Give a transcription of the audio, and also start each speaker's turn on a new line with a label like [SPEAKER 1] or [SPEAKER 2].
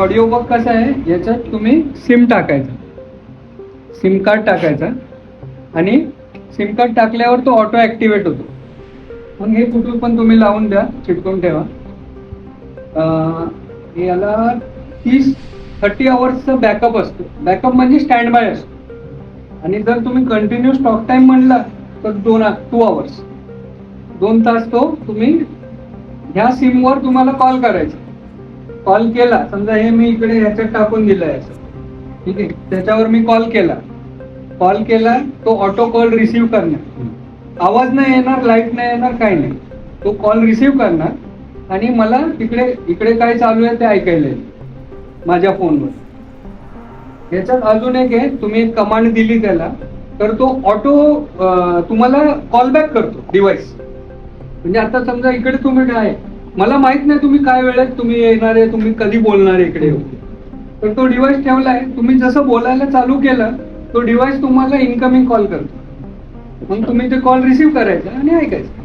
[SPEAKER 1] Audio बघ कसा आहे? याच्यात तुम्ही सिम टाकायचं. सिम कार्ड टाकायचं. आणि सिम कार्ड टाकल्यावर तो ऑटो ऍक्टिव्हेट होतो. मग हे कुठून पण तुम्ही लावून द्या चिटकून ठेवा. याला तीस थर्टी आवर्सचा बॅकअप असतो. बॅकअप म्हणजे स्टँड बाय असतो. आणि जर तुम्ही कंटिन्यू स्टॉक टाइम म्हणला तर दोन टू आवर्स दोन तास तो तुम्ही ह्या सिमवर तुम्हाला कॉल करायचा. कॉल केला समजा हे मी इकडे ह्याच्यात टाकून दिलंय असं ठीक आहे? त्याच्यावर मी कॉल केला. कॉल केला तो ऑटो कॉल रिसिव्ह करणार. आवाज नाही येणार लाइट नाही येणार काही नाही. तो कॉल रिसिव्ह करणार आणि मला तिकडे इकडे काय चालू आहे ते ऐकायला येईल माझ्या फोनवर. याच्यात अजून एक आहे तुम्ही एक कमांड दिली त्याला तर तो ऑटो तुम्हाला कॉल बॅक करतो डिव्हाइस म्हणजे आता समजा इकडे तुम्ही आहे मला माहीत नाही तुम्ही काय वेळेत तुम्ही येणार आहे तुम्ही कधी बोलणार आहे इकडे तर तो डिव्हाइस ठेवलाय तुम्ही जसं बोलायला चालू केलं तो डिव्हाइस तुम्हाला इनकमिंग कॉल करतो. मग तुम्ही ते कॉल रिसिव्ह करायचा आणि ऐकायचं.